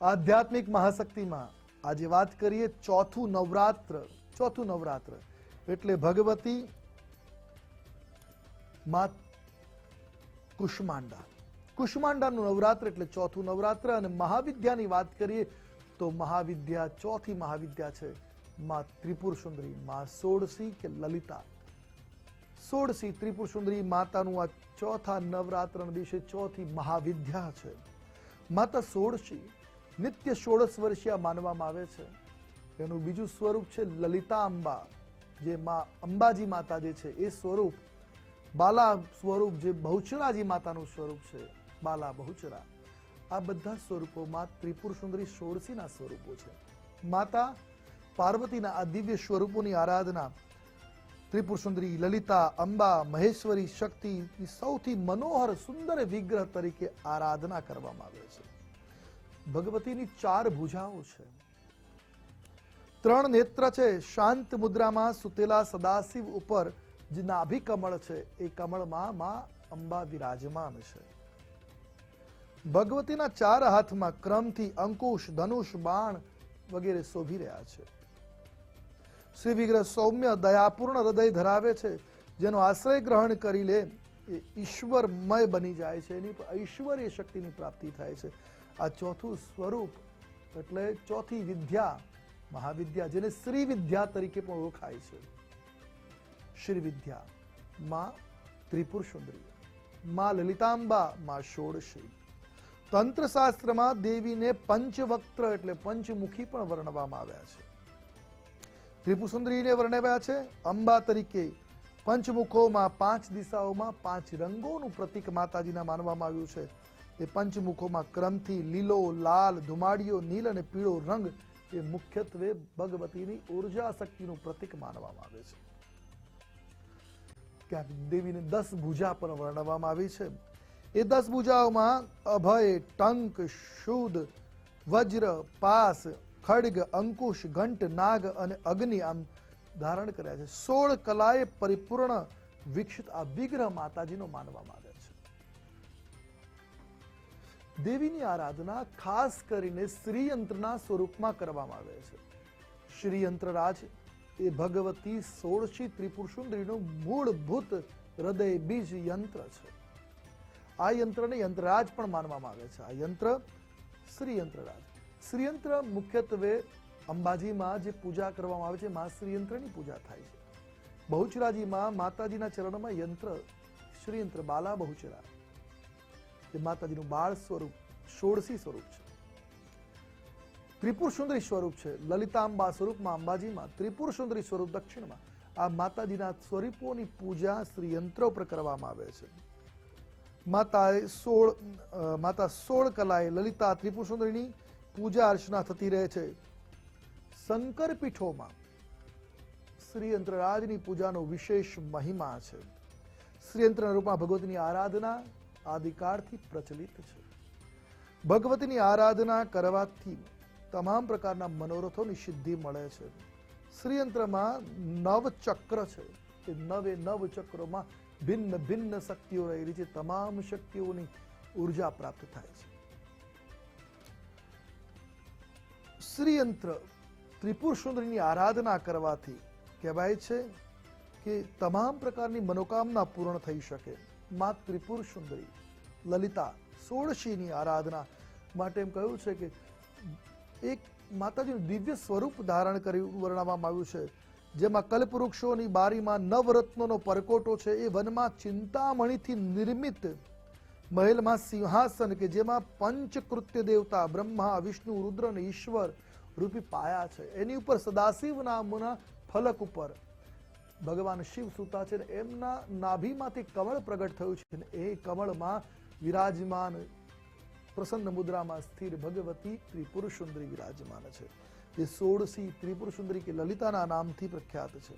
આધ્યાત્મિક મહાશક્તિમાં આજે વાત કરીએ ચોથું નવરાત્ર ચોથું નવરાત્ર. એટલે ભગવતી મા કુષ્માંડા. કુષ્માંડાનું નવરાત્ર એટલે ચોથું નવરાત્ર અને મહાવિદ્યાની વાત કરીએ તો મહાવિદ્યા ચોથી મહાવિદ્યા છે મા ત્રિપુર સુંદરી મા સોળસી કે લલિતા. સોળસી ત્રિપુર સુંદરી માતાનું આ ચોથા નવરાત્રના દિવસે ચોથી મહાવિદ્યા છે. માતા સોળસી નિત્ય સોળસ વર્ષીય માનવામાં આવે છે. એનું બીજું સ્વરૂપ છે લલિતા અંબા, જે માં અંબાજી માતા જે છે એ સ્વરૂપ, બાલા સ્વરૂપ જે બહુચરાજી માતાનું સ્વરૂપ છે, બાલા બહુચરા. આ બધા સ્વરૂપોમાં ત્રિપુર સુંદરી ષોડશીના સ્વરૂપો છે. માતા પાર્વતીના આ દિવ્ય સ્વરૂપોની આરાધના ત્રિપુર સુંદરી, લલિતા, અંબા, મહેશ્વરી, શક્તિ સૌથી મનોહર, સુંદર વિગ્રહ તરીકે આરાધના કરવામાં આવે છે. ભગવતીની ચાર ભુજાઓ છે. ત્રણ નેત્ર છે, શાંત મુદ્રામાં સુતેલા સદાશિવ ઉપર, જે નાભી કમળ છે, એ કમળમાં માં અંબા વિરાજમાન છે. ભગવતીના ચાર હાથમાં ક્રમથી અંકુશ, ધનુષ, બાણ વગેરે શોભી રહ્યા છે. શ્રી વિગ્રહ સૌમ્ય દયાપૂર્ણ હૃદય ધરાવે છે, જેનો આશ્રય ગ્રહણ કરી લે, એ ઈશ્વરમય બની જાય છે, એની ઐશ્વર્ય શક્તિની પ્રાપ્તિ થાય છે. આ ચોથું સ્વરૂપ એટલે ચોથી વિદ્યા, મહાવિદ્યા, જેને શ્રી વિદ્યા તરીકે પણ ઓળખાય છે. શ્રી વિદ્યા માં ત્રિપુર સુંદરી માં લલિતાંબા, માં ષોડશી. તંત્ર શાસ્ત્રમાં દેવીને પંચવક્ત્ર એટલે પંચમુખી પણ વર્ણવવામાં આવ્યા છે. ત્રિપુર સુંદરીને વર્ણવ્યા છે અંબા તરીકે. પંચમુખોમાં પાંચ દિશાઓમાં પાંચ રંગોનું પ્રતીક માતાજીના માનવામાં આવ્યું છે. એ પંચમુખોમાં ક્રમથી લીલો, લાલ, ધુમાડિયો, નીલ અને પીળો રંગ એ મુખ્યત્વે ભગવતીની ઊર્જા શક્તિનું પ્રતીક માનવામાં આવે છે. ક્યાંક દેવીને દસ ભુજા પણ વર્ણવવામાં આવી છે. એ દસ ભુજાઓમાં અભય, ટંક શુદ વજ્ર, પાસ, ખડગ, અંકુશ, ઘંટ, નાગ અને અગ્નિ આમ ધારણ કર્યા છે. સોળ કલાએ પરિપૂર્ણ વિકસિત આ વિગ્રહ માતાજીનો માનવામાં આવે છે. દેવીની આરાધના ખાસ કરીને શ્રીયંત્રના સ્વરૂપમાં કરવામાં આવે છે. શ્રીયંત્રરાજ એ ભગવતી સોળશી ત્રિપુર સુંદરીનું મૂળભૂત હૃદય બીજ યંત્ર છે. આ યંત્રને યંત્રરાજ પણ માનવામાં આવે છે. આ યંત્ર શ્રીયંત્રરાજ. શ્રીયંત્ર મુખ્યત્વે અંબાજીમાં જે પૂજા કરવામાં આવે છે, મા શ્રીયંત્રની પૂજા થાય છે. બહુચરાજીમાં માતાજીના ચરણમાં યંત્ર શ્રીયંત્ર બાલા બહુચરા એ માતાજીનું બાળ સ્વરૂપ, ષોડશી સ્વરૂપ છે. ત્રિપુર સુંદરી સ્વરૂપ છે. લલિતાંબા સ્વરૂપમાં અંબાજીમાં ત્રિપુર સુંદરી સ્વરૂપ દક્ષિણમાં આ માતાજીના સ્વરૂપોની પૂજા શ્રીયંત્રો પર કરવામાં આવે છે. માતાએ સોળ માતા સોળ કલાએ લલિતા ત્રિપુર સુંદરીની પૂજા અર્ચના થતી રહે છે. શંકર પીઠોમાં શ્રીયંત્રરાજની પૂજાનો વિશેષ મહિમા છે. શ્રીયંત્રના રૂપમાં ભગવતની આરાધના આદિકાળથી પ્રચલિત છે. ભગવતીની આરાધના કરવાથી તમામ પ્રકારના મનોરથોની સિદ્ધિ મળે છે. શ્રીયંત્રમાં નવ ચક્ર છે એ નવે નવ ચક્રોમાં ભિન્ન ભિન્ન શક્તિઓ રહેલી છે. તમામ શક્તિઓની ઊર્જા પ્રાપ્ત થાય છે. શ્રીયંત્ર ત્રિપુર સુંદરીની આરાધના કરવાથી કહેવાય છે કે તમામ પ્રકારની મનોકામના પૂર્ણ થઈ શકે. મા ત્રિપુર સુંદરી લલિતા સોળશીની આરાધના માટે એમ કહ્યું છે કે એક માતાજીનું દિવ્ય સ્વરૂપ ધારણ કર્યું, વર્ણવવામાં આવ્યું છે. જેમાં કલ્પવૃક્ષોની બારીમાં નવરત્નોનો પરકોટો છે. એ વનમાં ચિંતામણીથી નિર્મિત મહેલમાં સિંહાસન કે જેમાં પંચકૃત્ય દેવતા બ્રહ્મા, વિષ્ણુ, રુદ્ર અને ઈશ્વર રૂપી પાયા છે. એની ઉપર સદાશિવ નામના ફલક ઉપર ભગવાન શિવ સૂતા છે એમના નાભીમાંથી કમળ પ્રગટ થયું છે એ કમળમાં વિરાજમાન પ્રસન્ન મુદ્રામાં સ્થિર ભગવતી ત્રિપુર સુંદરી વિરાજમાન છે. જે સોળસી ત્રિપુર સુંદરી કે લલિતાના નામથી પ્રખ્યાત છે.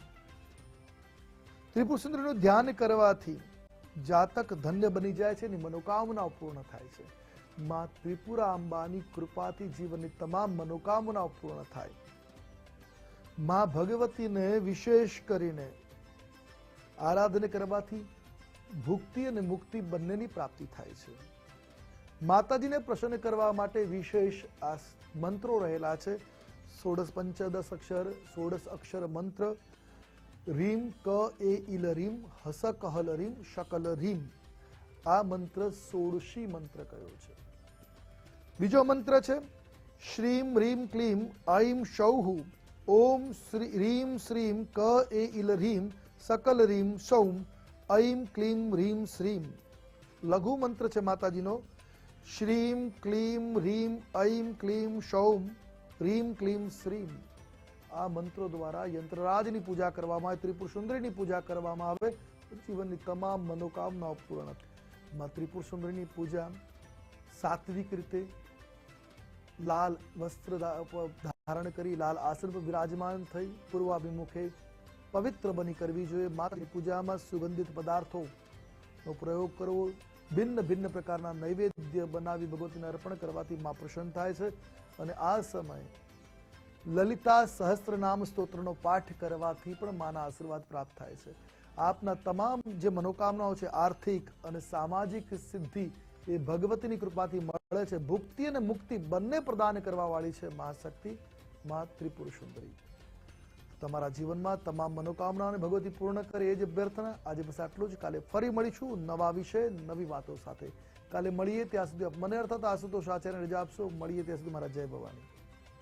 ત્રિપુર સુંદરીનું ધ્યાન કરવાથી જાતક ધન્ય બની જાય છે અને મનોકામના પૂર્ણ થાય છે. માં ત્રિપુરા અંબાની કૃપાથી જીવનની તમામ મનોકામનાઓ પૂર્ણ થાય. માં ભગવતીને વિશેષ કરીને આરાધના કરવાથી ભુક્તિ અને મુક્તિ બંનેની પ્રાપ્તિ થાય છે. માતાજીને પ્રસન્ન કરવા માટે વિશેષ આ મંત્રો રહેલા છે. સોળસ પંચદશ અક્ષર સોળસ અક્ષર મંત્ર, રીમ, ક, એ ઇલ રીમ, હસ, કહલ, રીમ, શકલ, રીમ. આ મંત્ર સોળશી મંત્ર કયો છે. બીજો મંત્ર છે, શ્રીમ, રીમ, ક્લીમ ઐમ શૌહ. ઓમ શ્રી રીમ શ્રીમ ક એ ઇલ રીમ સકલ રીમ સૌમ ઐમ ક્લીમ રીમ શ્રીમ લઘુ મંત્ર છે માતાજીનો શ્રીમ ક્લીમ રીમ ઐમ ક્લીમ સૌમ રીમ ક્લીમ શ્રીમ આ મંત્રો દ્વારા યંત્રરાજની પૂજા કરવામાં આવે ત્રિપુર સુંદરીની પૂજા કરવામાં આવે તો જીવનની તમામ મનોકામનાઓ પૂર્ણ થાયમાં ત્રિપુર સુંદરીની પૂજા સાત્વિક રીતે લાલ વસ્ત્ર ધા- પ- ધારણ કરી લાલ આસન પર વિરાજમાન થઈ પૂર્વાભિમુખે પવિત્ર બની કરવી જોઈએ. માત્ર પૂજામાં સુગંધિત પદાર્થો નો પ્રયોગ કરવો, ભિન્ન ભિન્ન પ્રકારના નૈવેદ્ય બનાવી ભગવતીને અર્પણ કરવાથી માં પ્રસન્ન થાય છે. અને આ સમયે લલિતા સહસ્ત્રનામ સ્તોત્રનો પાઠ કરવાથી પણ માના આશીર્વાદ પ્રાપ્ત થાય છે. આપના તમામ જે મનોકામનાઓ છે, આર્થિક અને સામાજિક સિદ્ધિ, એ ભગવતીની કૃપાથી મળે છે. ભુક્તિ અને મુક્તિ બંને પ્રદાન કરવા વાળી છે મહાશક્તિ. મા ત્રિપુર સુંદરી તમારા જીવનમાં તમામ મનોકામનાઓને ભગવતી પૂર્ણ કરે એ જ અભ્યર્થના આજે બસ આટલું જ. કાલે ફરી મળીશું નવા વિષય, નવી વાતો સાથે. કાલે મળીએ ત્યાં સુધી મને અર્થાત આશુતોષ આચાર્ય રજા આપશો. મળીએ ત્યાં સુધી મારા જય ભવાની.